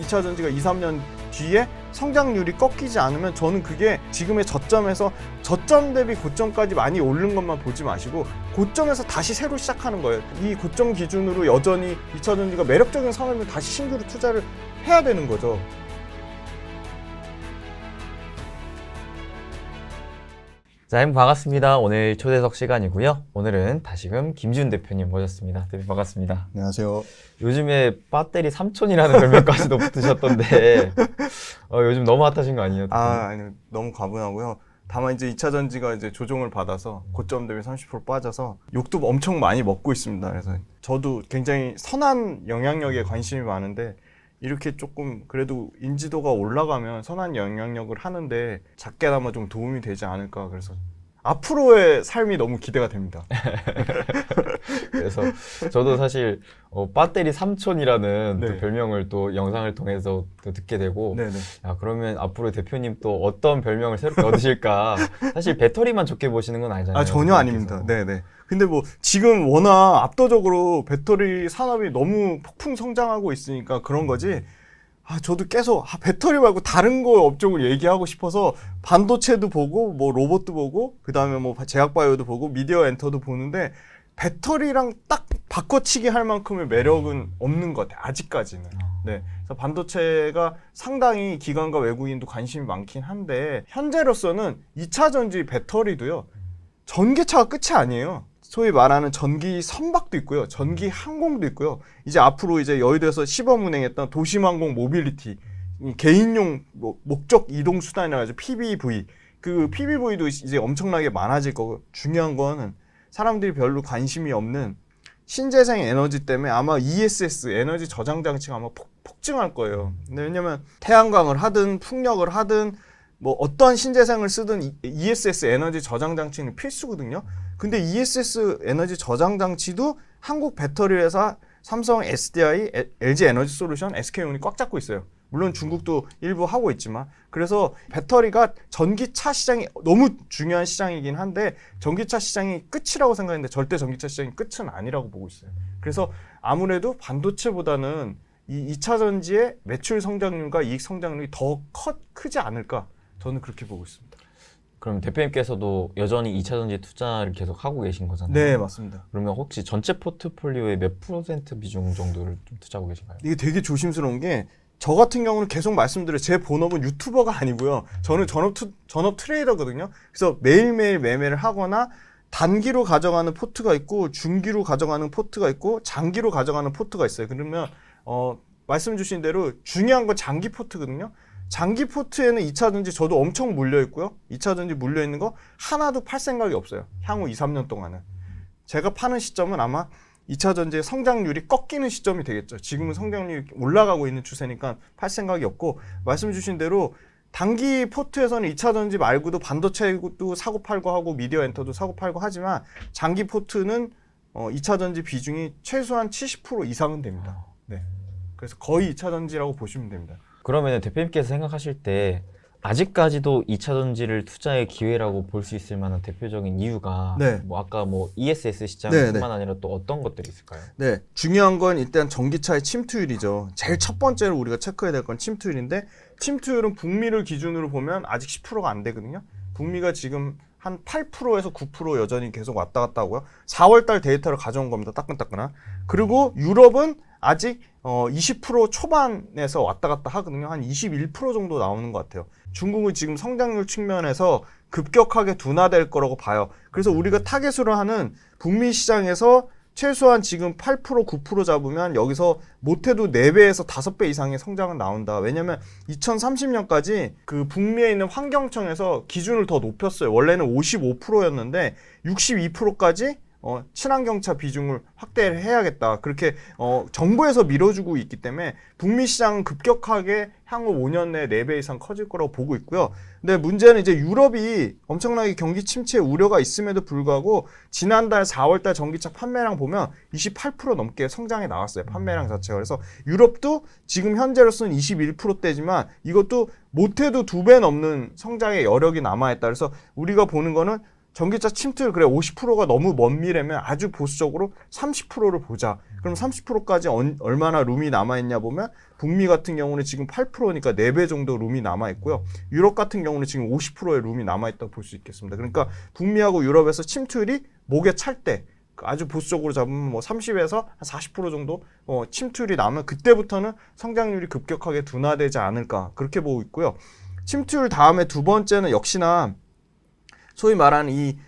2차 전지가 2, 3년 뒤에 성장률이 꺾이지 않으면 저는 그게 지금의 저점에서 저점 대비 고점까지 많이 오른 것만 보지 마시고 고점에서 다시 새로 시작하는 거예요. 이 고점 기준으로 여전히 2차 전지가 매력적인 산업에 다시 신규로 투자를 해야 되는 거죠. 자, 여러분 반갑습니다. 오늘 초대석 시간이고요. 오늘은 다시금 김지훈 대표님 모셨습니다. 대표 반갑습니다. 안녕하세요. 요즘에 배터리 삼촌이라는 별명까지도 붙으셨던데 어, 요즘 너무 핫하신 거 아니에요? 아, 아니 너무 과분하고요. 다만 이제 2차 전지가 이제 조정을 받아서 고점 대비 30% 빠져서 욕도 엄청 많이 먹고 있습니다. 그래서 저도 굉장히 선한 영향력에 관심이 많은데 이렇게 조금 그래도 인지도가 올라가면 선한 영향력을 하는데 작게나마 좀 도움이 되지 않을까 그래서 앞으로의 삶이 너무 기대가 됩니다. 그래서 저도 사실 어, 배터리 삼촌이라는 또 네. 별명을 또 영상을 통해서 또 듣게 되고 네네. 야, 그러면 앞으로 대표님 또 어떤 별명을 새롭게 얻으실까? 사실 배터리만 좋게 보시는 건 아니잖아요. 아 전혀 아닙니다. 네네. 근데 뭐 지금 워낙 압도적으로 배터리 산업이 너무 폭풍 성장하고 있으니까 그런 거지. 아 저도 계속 아, 배터리 말고 다른 거 업종을 얘기하고 싶어서 반도체도 보고 뭐 로봇도 보고 그 다음에 뭐 제약바이오도 보고 미디어 엔터도 보는데 배터리랑 딱 바꿔치기 할 만큼의 매력은 없는 것 같아요. 아직까지는. 네. 그래서 반도체가 상당히 기관과 외국인도 관심이 많긴 한데 현재로서는 2차 전지 배터리도요. 전기차가 끝이 아니에요. 소위 말하는 전기 선박도 있고요. 전기 항공도 있고요. 이제 앞으로 이제 여의도에서 시범 운행했던 도심항공 모빌리티 이 개인용 뭐 목적 이동 수단이라 가지고 PBV 그 PBV도 이제 엄청나게 많아질 거고 중요한 거는 사람들이 별로 관심이 없는 신재생 에너지 때문에 아마 ESS 에너지 저장 장치가 아마 폭, 폭증할 거예요. 근데 왜냐면 태양광을 하든 풍력을 하든 뭐 어떤 신재생을 쓰든 이- ESS 에너지 저장 장치는 필수거든요. 근데 ESS 에너지 저장 장치도 한국 배터리 회사 삼성 SDI, 에- LG 에너지 솔루션, SK온이 꽉 잡고 있어요. 물론 중국도 일부 하고 있지만 그래서 배터리가 전기차 시장이 너무 중요한 시장이긴 한데 전기차 시장이 끝이라고 생각했는데 절대 전기차 시장이 끝은 아니라고 보고 있어요. 그래서 아무래도 반도체보다는 이 2차 전지의 매출 성장률과 이익 성장률이 더 커, 크지 않을까 저는 그렇게 보고 있습니다. 그럼 대표님께서도 여전히 2차 전지 투자를 계속 하고 계신 거잖아요. 네 맞습니다. 그러면 혹시 전체 포트폴리오의 몇 프로센트 비중 정도를 좀 투자하고 계신가요? 이게 되게 조심스러운 게 저 같은 경우는 계속 말씀드려 제 본업은 유튜버가 아니고요. 저는 전업 투, 전업 트레이더거든요. 그래서 매일매일 매매를 하거나 단기로 가져가는 포트가 있고 중기로 가져가는 포트가 있고 장기로 가져가는 포트가 있어요. 그러면 어 말씀 주신 대로 중요한 건 장기 포트거든요. 장기 포트에는 2차 전지 저도 엄청 물려 있고요. 2차 전지 물려 있는 거 하나도 팔 생각이 없어요. 향후 2, 3년 동안은. 제가 파는 시점은 아마 2차 전지의 성장률이 꺾이는 시점이 되겠죠. 지금은 성장률이 올라가고 있는 추세니까 팔 생각이 없고 말씀 주신 대로 단기 포트에서는 2차 전지 말고도 반도체도 사고 팔고 하고 미디어 엔터도 사고 팔고 하지만 장기 포트는 어, 2차 전지 비중이 최소한 70% 이상은 됩니다. 네. 그래서 거의 2차 전지라고 보시면 됩니다. 그러면 대표님께서 생각하실 때 아직까지도 2차 전지를 투자의 기회라고 볼 수 있을 만한 대표적인 이유가 네. 뭐 아까 뭐 ESS 네, 시장뿐만 네. 아니라 또 어떤 것들이 있을까요? 네, 중요한 건 일단 전기차의 침투율이죠. 제일 첫 번째로 우리가 체크해야 될 건 침투율인데 침투율은 북미를 기준으로 보면 아직 10%가 안 되거든요. 북미가 지금 한 8%에서 9% 여전히 계속 왔다 갔다 하고요. 4월 달 데이터를 가져온 겁니다. 따끈따끈한. 그리고 유럽은 아직 어, 20% 초반에서 왔다 갔다 하거든요. 한 21% 정도 나오는 것 같아요. 중국은 지금 성장률 측면에서 급격하게 둔화될 거라고 봐요. 그래서 우리가 타겟으로 하는 북미 시장에서 최소한 지금 8% 9% 잡으면 여기서 못해도 4배에서 5배 이상의 성장은 나온다. 왜냐면 2030년까지 그 북미에 있는 환경청에서 기준을 더 높였어요. 원래는 55%였는데 62%까지 어, 친환경차 비중을 확대를 해야겠다. 그렇게 어, 정부에서 밀어주고 있기 때문에 북미 시장은 급격하게 향후 5년 내에 4배 이상 커질 거라고 보고 있고요. 근데 문제는 이제 유럽이 엄청나게 경기 침체 우려가 있음에도 불구하고 지난달 4월달 전기차 판매량 보면 28% 넘게 성장해 나왔어요. 판매량 자체가. 그래서 유럽도 지금 현재로서는 21%대지만 이것도 못해도 두 배 넘는 성장의 여력이 남아있다. 그래서 우리가 보는 거는 전기차 침투율 그래 50%가 너무 먼 미래면 아주 보수적으로 30%를 보자. 그럼 30%까지 얼마나 룸이 남아 있냐 보면 북미 같은 경우는 지금 8%니까 4배 정도 룸이 남아 있고요. 유럽 같은 경우는 지금 50%의 룸이 남아 있다고 볼 수 있겠습니다. 그러니까 북미하고 유럽에서 침투율이 목에 찰 때 아주 보수적으로 잡으면 뭐 30에서 한 40% 정도 어, 침투율이 나면 그때부터는 성장률이 급격하게 둔화되지 않을까 그렇게 보고 있고요. 침투율 다음에 두 번째는 역시나 소위 말하는 이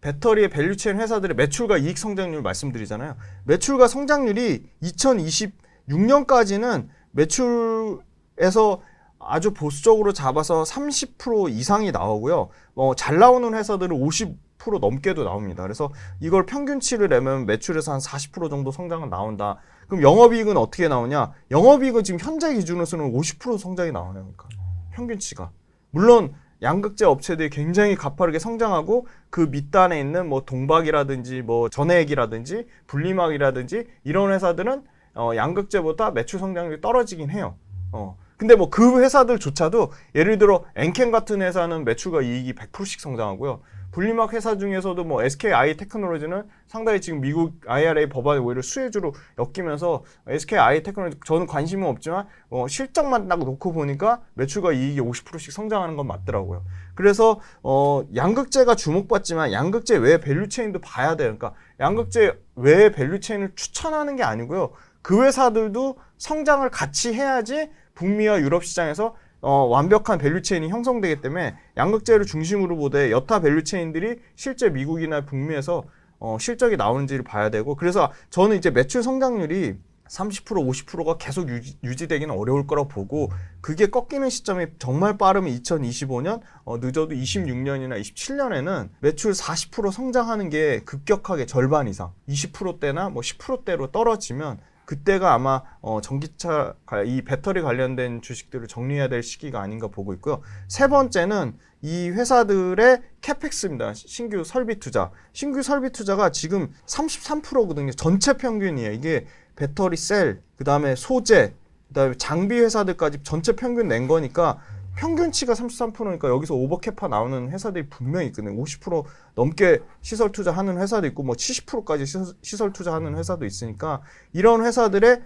배터리의 밸류 체인 회사들의 매출과 이익 성장률 말씀드리잖아요. 매출과 성장률이 2026년까지는 매출에서 아주 보수적으로 잡아서 30% 이상이 나오고요. 어, 잘 나오는 회사들은 50% 넘게도 나옵니다. 그래서 이걸 평균치를 내면 매출에서 한 40% 정도 성장은 나온다. 그럼 영업이익은 어떻게 나오냐? 영업이익은 지금 현재 기준으로서는 50% 성장이 나와요. 그러니까 평균치가. 물론 양극재 업체들이 굉장히 가파르게 성장하고 그 밑단에 있는 뭐 동박이라든지 뭐 전해액이라든지 분리막이라든지 이런 회사들은 어, 양극재보다 매출 성장률이 떨어지긴 해요. 어. 근데 뭐 그 회사들조차도 예를 들어 엔캠 같은 회사는 매출과 이익이 100%씩 성장하고요. 분리막 회사 중에서도 뭐 SK i 테크놀로지는 상당히 지금 미국 IRA 법안에 오히려 수혜주로 엮이면서 SK i 테크놀로지 저는 관심은 없지만 어, 실적만 딱 놓고 보니까 매출과 이익이 50%씩 성장하는 건 맞더라고요. 그래서 어, 양극재가 주목받지만 양극재 외 밸류체인도 봐야 돼요. 그러니까 양극재 외 밸류체인을 추천하는 게 아니고요. 그 회사들도 성장을 같이 해야지 북미와 유럽 시장에서 어, 완벽한 밸류체인이 형성되기 때문에 양극재를 중심으로 보되 여타 밸류체인들이 실제 미국이나 북미에서 어, 실적이 나오는지를 봐야 되고 그래서 저는 이제 매출 성장률이 30% 50%가 계속 유지, 유지되기는 어려울 거라고 보고 그게 꺾이는 시점이 정말 빠르면 2025년 어, 늦어도 26년이나 27년에는 매출 40% 성장하는 게 급격하게 절반 이상 20%대나 뭐 10%대로 떨어지면 그때가 아마 어, 전기차 가- 이 배터리 관련된 주식들을 정리해야 될 시기가 아닌가 보고 있고요. 세 번째는 이 회사들의 캐펙스입니다. 신규 설비 투자. 신규 설비 투자가 지금 33%거든요. 전체 평균이에요. 이게 배터리 셀, 그다음에 소재, 그다음에 장비 회사들까지 전체 평균 낸 거니까 평균치가 33%니까 여기서 오버캐파 나오는 회사들이 분명히 있거든요. 50% 넘게 시설 투자하는 회사도 있고 뭐 70%까지 시설, 시설 투자하는 회사도 있으니까 이런 회사들의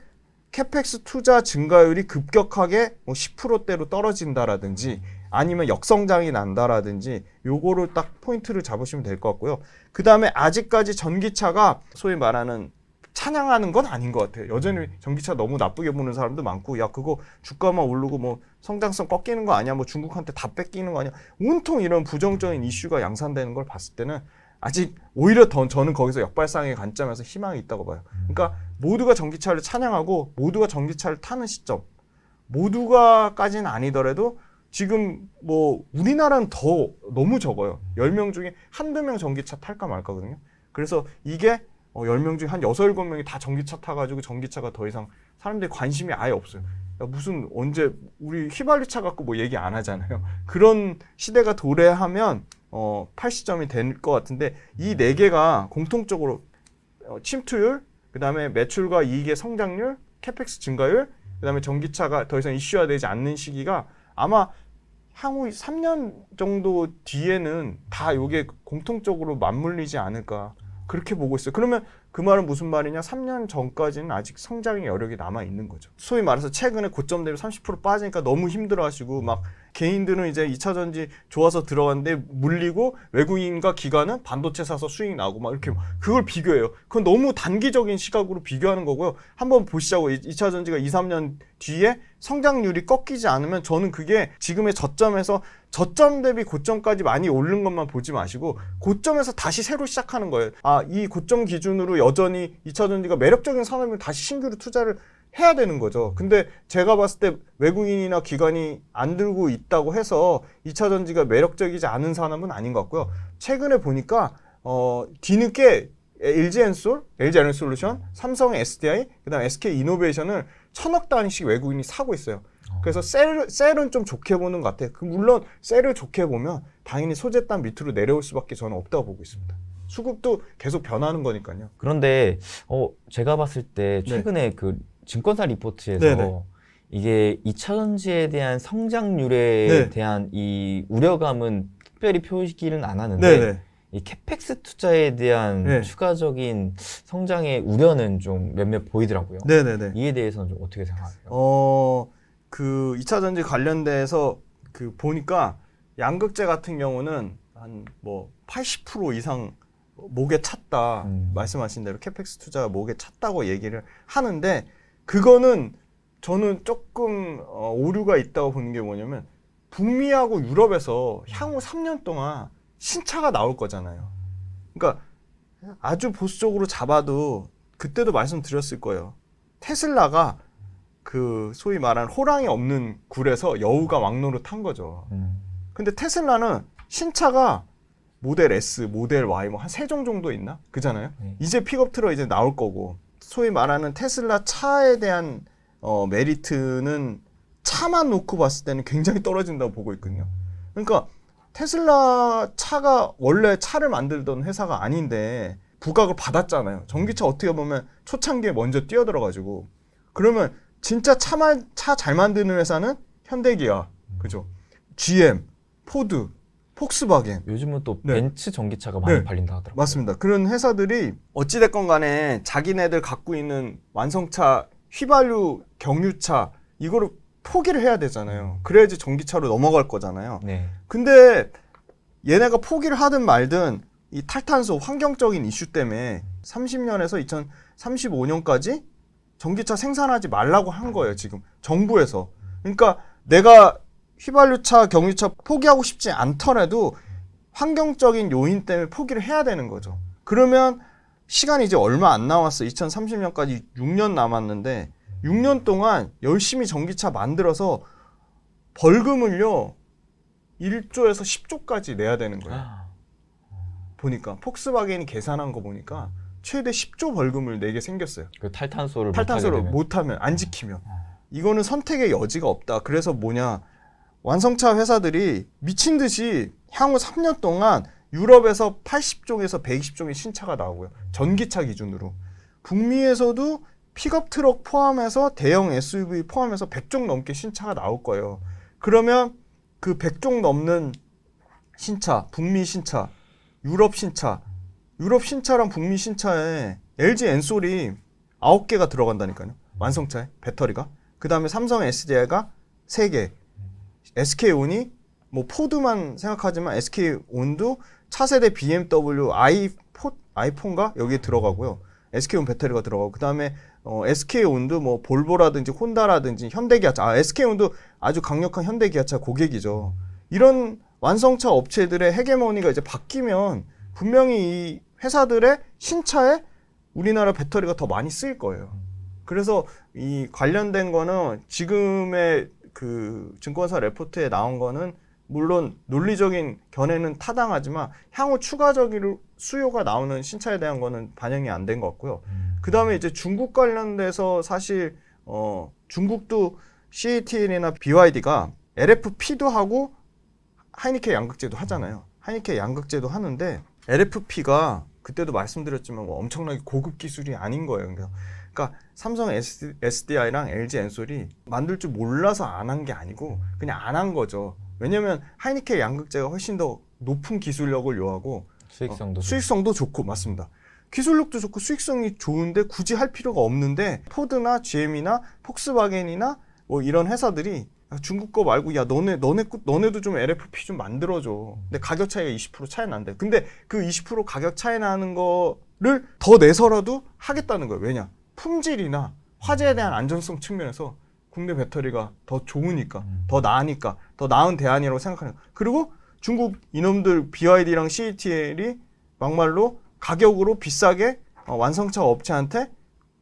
캐펙스 투자 증가율이 급격하게 뭐 10%대로 떨어진다라든지 아니면 역성장이 난다라든지 요거를 딱 포인트를 잡으시면 될 것 같고요. 그 다음에 아직까지 전기차가 소위 말하는 찬양하는 건 아닌 것 같아요. 여전히 전기차 너무 나쁘게 보는 사람도 많고, 야 그거 주가만 오르고 뭐 성장성 꺾이는 거 아니야? 뭐 중국한테 다 뺏기는 거 아니야? 온통 이런 부정적인 이슈가 양산되는 걸 봤을 때는 아직 오히려 더 저는 거기서 역발상의 관점에서 희망이 있다고 봐요. 그러니까 모두가 전기차를 찬양하고 모두가 전기차를 타는 시점, 모두가까지는 아니더라도 지금 뭐 우리나라는 더 너무 적어요. 10명 중에 한두 명 전기차 탈까 말까거든요. 그래서 이게 어, 10명 중에 한 6, 7명이 다 전기차 타가지고 전기차가 더 이상 사람들이 관심이 아예 없어요. 야, 무슨 언제 우리 휘발유차 갖고 뭐 얘기 안 하잖아요. 그런 시대가 도래하면 어, 80점이 될 것 같은데 이 네 개가 공통적으로 어, 침투율, 그다음에 매출과 이익의 성장률, 캐펙스 증가율, 그다음에 전기차가 더 이상 이슈화되지 않는 시기가 아마 향후 3년 정도 뒤에는 다 이게 공통적으로 맞물리지 않을까 그렇게 보고 있어요. 그러면 그 말은 무슨 말이냐? 3년 전까지는 아직 성장의 여력이 남아 있는 거죠. 소위 말해서 최근에 고점 대비 30% 빠지니까 너무 힘들어 하시고 막 개인들은 이제 2차 전지 좋아서 들어갔는데 물리고 외국인과 기관은 반도체 사서 수익 나고 막 이렇게 그걸 비교해요. 그건 너무 단기적인 시각으로 비교하는 거고요. 한번 보시자고 2차 전지가 2, 3년 뒤에 성장률이 꺾이지 않으면 저는 그게 지금의 저점에서 저점 대비 고점까지 많이 오른 것만 보지 마시고 고점에서 다시 새로 시작하는 거예요. 아, 이 고점 기준으로 여전히 2차 전지가 매력적인 산업을 다시 신규로 투자를 해야 되는 거죠. 근데 제가 봤을 때 외국인이나 기관이 안 들고 있다고 해서 2차 전지가 매력적이지 않은 산업은 아닌 것 같고요. 최근에 보니까 어, 뒤늦게 LG 엔솔, LG 에너솔루션, 삼성 SDI, 그다음 SK 이노베이션을 천억 단위씩 외국인이 사고 있어요. 그래서 셀, 셀은 좀 좋게 보는 것 같아요. 그 물론 셀을 좋게 보면 당연히 소재단 밑으로 내려올 수밖에 저는 없다고 보고 있습니다. 수급도 계속 변하는 거니까요. 그런데 어 제가 봤을 때 네. 최근에 그 증권사 리포트에서 네네. 이게 2차 전지에 대한 성장률에 네. 대한 이 우려감은 특별히 표시기는 안 하는데 네네. 이 캐펙스 투자에 대한 네. 추가적인 성장의 우려는 좀 몇몇 보이더라고요. 네네네. 이에 대해서는 좀 어떻게 생각하세요? 어, 그 2차 전지 관련돼서 그 보니까 양극재 같은 경우는 한 뭐 80% 이상 목에 찼다. 음. 말씀하신 대로 캐펙스 투자가 목에 찼다고 얘기를 하는데 그거는 저는 조금 어, 오류가 있다고 보는 게 뭐냐면 북미하고 유럽에서 향후 3년 동안 신차가 나올 거잖아요. 그러니까 아주 보수적으로 잡아도 그때도 말씀드렸을 거예요. 테슬라가 그 소위 말하는 호랑이 없는 굴에서 여우가 왕노를 탄 거죠. 음. 근데 테슬라는 신차가 모델 S, 모델 Y 뭐 한 세 종 정도 있나? 그잖아요. 네. 이제 픽업 트럭 이제 나올 거고 소위 말하는 테슬라 차에 대한 어, 메리트는 차만 놓고 봤을 때는 굉장히 떨어진다고 보고 있거든요. 그러니까 테슬라 차가 원래 차를 만들던 회사가 아닌데 부각을 받았잖아요. 전기차 어떻게 보면 초창기에 먼저 뛰어들어가지고 그러면 진짜 차만 차 잘 만드는 회사는 현대기아, 그죠? GM, 포드, 폭스바겐 요즘은 또 네. 벤츠 전기차가 많이 네. 팔린다 하더라고요. 맞습니다. 그런 회사들이 어찌됐건 간에 자기네들 갖고 있는 완성차, 휘발유, 경유차 이거를 포기를 해야 되잖아요. 그래야지 전기차로 넘어갈 거잖아요. 네. 근데 얘네가 포기를 하든 말든 이 탈탄소 환경적인 이슈 때문에 30년에서 2035년까지 전기차 생산하지 말라고 한 거예요, 지금. 정부에서. 그러니까 내가 휘발유차, 경유차 포기하고 싶지 않더라도 환경적인 요인 때문에 포기를 해야 되는 거죠. 그러면 시간이 이제 얼마 안 남았어. 2030년까지 6년 남았는데 6년 동안 열심히 전기차 만들어서 벌금을요. 1조에서 10조까지 내야 되는 거예요. 아, 보니까 폭스바겐이 계산한 거 보니까 최대 10조 벌금을 내게 생겼어요. 그 탈탄소를 탈탄소를. 못하면 안 지키면 이거는 선택의 여지가 없다. 그래서 뭐냐 완성차 회사들이 미친 듯이 향후 3년 동안 유럽에서 80종에서 120종의 신차가 나오고요. 전기차 기준으로 북미에서도 픽업 트럭 포함해서 대형 SUV 포함해서 100종 넘게 신차가 나올 거예요. 그러면 그 100종 넘는 신차, 북미 신차, 유럽 신차, 유럽 신차랑 북미 신차에 LG 엔솔이 9개가 들어간다니까요. 완성차에 배터리가. 그 다음에 삼성 SDI가 3개. SK온이 뭐 포드만 생각하지만 SK온도 차세대 BMW i4 아이폰가 여기에 들어가고요. SK온 배터리가 들어가고 그다음에 어, SK온도 뭐 볼보라든지 혼다라든지 현대기아차 아 SK온도 아주 강력한 현대기아차 고객이죠. 이런 완성차 업체들의 헤게모니가 이제 바뀌면 분명히 이 회사들의 신차에 우리나라 배터리가 더 많이 쓰일 거예요. 그래서 이 관련된 거는 지금의 그 증권사 레포트에 나온 거는 물론 논리적인 견해는 타당하지만 향후 추가적으로 수요가 나오는 신차에 대한 거는 반영이 안 된 것 같고요. 그 다음에 이제 중국 관련돼서 사실 어 중국도 CATL이나 BYD가 LFP도 하고 하이니케 양극재도 하잖아요. 하이니케 양극재도 하는데 LFP가 그때도 말씀드렸지만 뭐 엄청나게 고급 기술이 아닌 거예요. 그러니까, 그러니까 삼성 SDI랑 LG 엔솔이 만들 줄 몰라서 안 한 게 아니고 그냥 안 한 거죠. 왜냐면 하이니케 양극재가 훨씬 더 높은 기술력을 요하고 수익성도 어, 좀- 수익성도 좋고 맞습니다. 기술력도 좋고 수익성이 좋은데 굳이 할 필요가 없는데 포드나 GM이나 폭스바겐이나 뭐 이런 회사들이 아, 중국 거 말고 야 너네 너네 거- 너네도 좀 LFP 좀 만들어줘. 근데 가격 차이가 20% 차이 난대. 근데 그 20% 가격 차이 나는 거를 더 내서라도 하겠다는 거예요. 왜냐? 품질이나 화재에 대한 안전성 측면에서 국내 배터리가 더 좋으니까, 더 나으니까, 더 나은 대안이라고 생각하는. 그리고 중국 이놈들 BYD랑 CATL이 막말로 가격으로 비싸게 어, 완성차 업체한테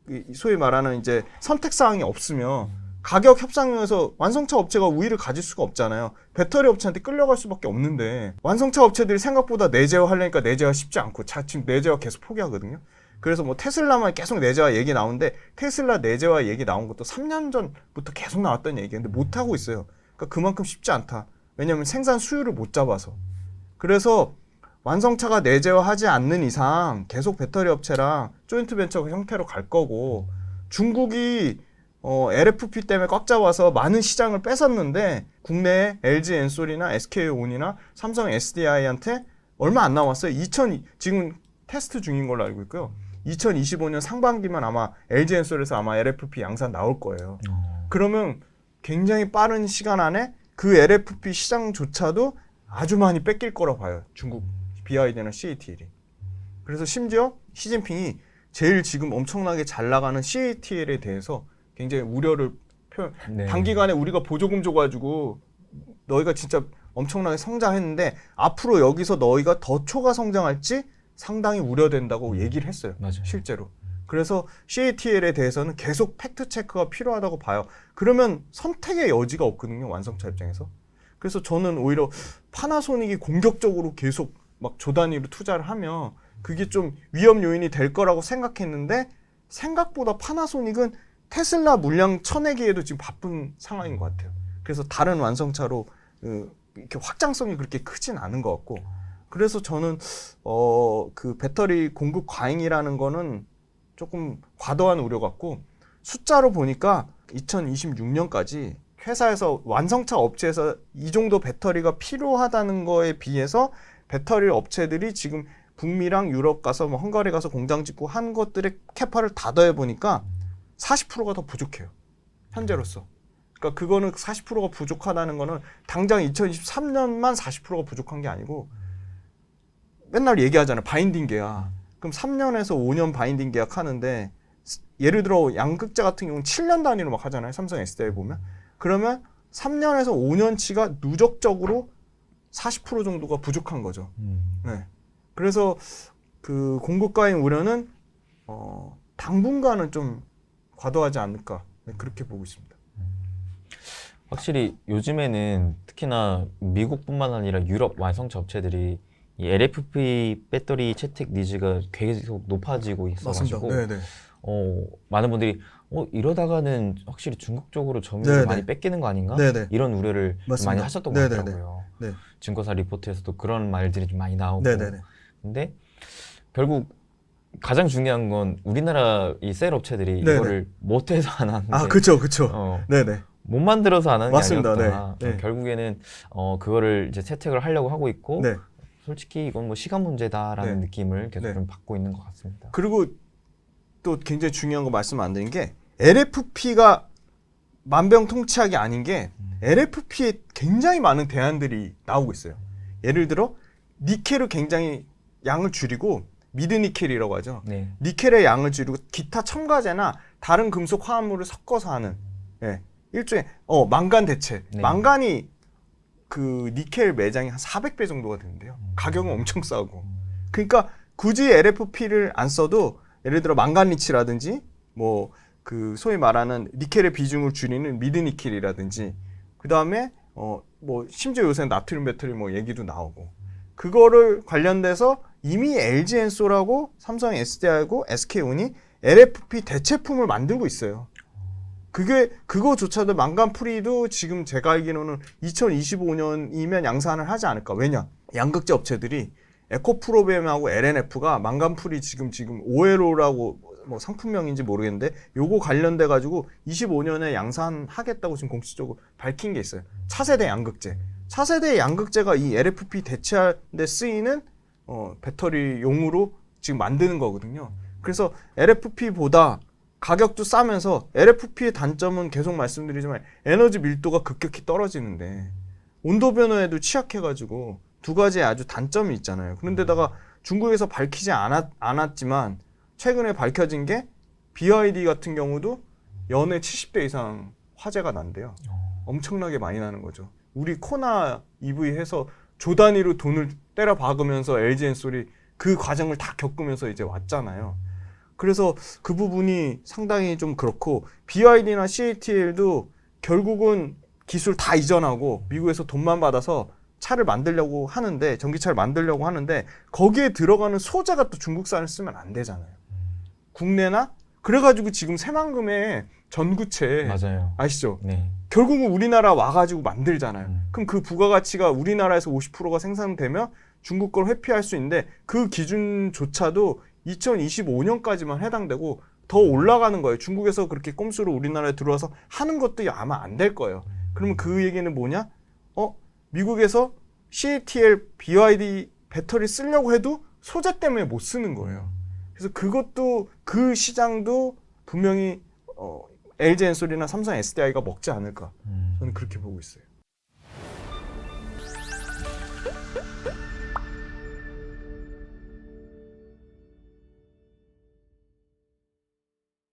이- 소위 말하는 이제 선택 사항이 없으면 가격 협상에서 완성차 업체가 우위를 가질 수가 없잖아요. 배터리 업체한테 끌려갈 수밖에 없는데 완성차 업체들이 생각보다 내재화 하려니까 내재화 쉽지 않고 자, 지금 내재화 계속 포기하거든요. 그래서 뭐 테슬라만 계속 내재화 얘기 나오는데 테슬라 내재화 얘기 나온 것도 3년 전부터 계속 나왔던 얘기인데 못 하고 있어요. 그러니까 그만큼 쉽지 않다. 왜냐하면 생산 수율을 못 잡아서. 그래서 완성차가 내재화하지 않는 이상 계속 배터리 업체랑 조인트 벤처 형태로 갈 거고 중국이 어, LFP 때문에 꽉 잡아서 많은 시장을 뺏었는데 국내에 LG 엔솔이나 SK온이나 삼성 SDI한테 얼마 안 남았어요. 2000 지금 테스트 중인 걸로 알고 있고요. 2025년 상반기면 아마 LG 엔솔에서 아마 LFP 양산 나올 거예요. 어. 그러면 굉장히 빠른 시간 안에 그 LFP 시장조차도 아주 많이 뺏길 거라 봐요. 중국 BID나 CATL이. 그래서 심지어 시진핑이 제일 지금 엄청나게 잘 나가는 CATL에 대해서 굉장히 우려를 표현. 네. 단기간에 우리가 보조금 줘가지고 너희가 진짜 엄청나게 성장했는데 앞으로 여기서 너희가 더 초과 성장할지 상당히 우려된다고 얘기를 했어요. 맞아요. 실제로. 그래서 CATL에 대해서는 계속 팩트 체크가 필요하다고 봐요. 그러면 선택의 여지가 없거든요. 완성차 입장에서. 그래서 저는 오히려 파나소닉이 공격적으로 계속 막 조단위로 투자를 하면 그게 좀 위험 요인이 될 거라고 생각했는데 생각보다 파나소닉은 테슬라 물량 쳐내기에도 지금 바쁜 상황인 것 같아요. 그래서 다른 완성차로 어, 이렇게 확장성이 그렇게 크진 않은 것 같고 그래서 저는 어 그 배터리 공급 과잉이라는 거는 조금 과도한 우려 같고 숫자로 보니까 2026년까지 회사에서 완성차 업체에서 이 정도 배터리가 필요하다는 거에 비해서 배터리 업체들이 지금 북미랑 유럽 가서 뭐 헝가리 가서 공장 짓고 한 것들의 캐파를 다 더해 보니까 40%가 더 부족해요. 현재로서. 그러니까 그거는 40%가 부족하다는 거는 당장 2023년만 40%가 부족한 게 아니고 맨날 얘기하잖아요. 바인딩 계약. 그럼 3년에서 5년 바인딩 계약 하는데 스- 예를 들어 양극재 같은 경우는 7년 단위로 막 하잖아요. 삼성 SDI 보면. 그러면 3년에서 5년치가 누적적으로 40% 정도가 부족한 거죠. 음. 네. 그래서 그 공급과잉 우려는 어, 당분간은 좀 과도하지 않을까 네, 그렇게 보고 있습니다. 확실히 요즘에는 특히나 미국뿐만 아니라 유럽 완성차 업체들이 이 LFP 배터리 채택 니즈가 계속 높아지고 있어가지고 네. 어, 많은 분들이 어, 이러다가는 확실히 중국 쪽으로 점유율을 네네. 많이 뺏기는 거 아닌가? 네네. 이런 우려를 맞습니다. 많이 하셨던 것 네네네. 같더라고요. 네. 증거사 리포트에서도 그런 말들이 좀 많이 나오고 네네네. 근데 결국 가장 중요한 건 우리나라 이 셀 업체들이 네네. 이거를 못해서 안 하는 아, 게 그쵸, 그쵸. 어, 네네. 못 만들어서 안 하는 맞습니다. 게 아니었다. 네. 네. 결국에는 어, 그거를 이제 채택을 하려고 하고 있고 네. 솔직히 이건 뭐 시간 문제다라는 네. 느낌을 계속 네. 좀 받고 있는 것 같습니다. 그리고 또 굉장히 중요한 거 말씀 안 드린 게 LFP가 만병통치약이 아닌 게 LFP에 굉장히 많은 대안들이 나오고 있어요. 예를 들어 니켈을 굉장히 양을 줄이고 미드 니켈이라고 하죠. 네. 니켈의 양을 줄이고 기타 첨가제나 다른 금속 화합물을 섞어서 하는 예. 일종의 어 망간 대체. 네. 망간이 그 니켈 매장이 한 400배 정도가 되는데요. 가격은 엄청 싸고. 그러니까 굳이 LFP를 안 써도 예를 들어 망간리치라든지 뭐 그 소위 말하는 니켈의 비중을 줄이는 미드 니켈이라든지 그다음에 어 뭐 심지어 요새 나트륨 배터리 뭐 얘기도 나오고 그거를 관련돼서 이미 LG 엔솔하고 삼성 SDI하고 SK온이 LFP 대체품을 만들고 있어요. 그게 그거조차도 망간 프리도 지금 제가 알기로는 2025년이면 양산을 하지 않을까. 왜냐? 양극재 업체들이 에코프로비엠하고 LNF가 망간 프리 지금 지금 오에로라고 뭐 상품명인지 모르겠는데 요거 관련돼 가지고 25년에 양산하겠다고 지금 공식적으로 밝힌 게 있어요. 차세대 양극재. 차세대 양극재가 이 LFP 대체할 데 쓰이는 어, 배터리용으로 지금 만드는 거거든요. 그래서 LFP보다 가격도 싸면서 LFP의 단점은 계속 말씀드리지만 에너지 밀도가 급격히 떨어지는데 온도 변화에도 취약해가지고 두 가지의 아주 단점이 있잖아요. 그런데다가 중국에서 밝히지 않았, 않았지만 최근에 밝혀진 게 BYD 같은 경우도 연에 70대 이상 화재가 난대요. 엄청나게 많이 나는 거죠. 우리 코나 EV 해서 조 단위로 돈을 때려 박으면서 LG 엔솔이 그 과정을 다 겪으면서 이제 왔잖아요. 그래서 그 부분이 상당히 좀 그렇고 BYD나 CATL도 결국은 기술 다 이전하고 미국에서 돈만 받아서 차를 만들려고 하는데 전기차를 만들려고 하는데 거기에 들어가는 소재가 또 중국산을 쓰면 안 되잖아요. 국내나 그래가지고 지금 새만금의 전구체 맞아요. 아시죠? 네. 결국은 우리나라 와가지고 만들잖아요. 음. 그럼 그 부가가치가 우리나라에서 50%가 생산되면 중국 걸 회피할 수 있는데 그 기준조차도 2025년까지만 해당되고 더 올라가는 거예요. 중국에서 그렇게 꼼수로 우리나라에 들어와서 하는 것도 아마 안 될 거예요. 그러면 그 얘기는 뭐냐? 어, 미국에서 CATL, BYD 배터리 쓰려고 해도 소재 때문에 못 쓰는 거예요. 그래서 그것도 그 시장도 분명히 어, LG 엔솔이나 삼성 SDI가 먹지 않을까 음. 저는 그렇게 보고 있어요.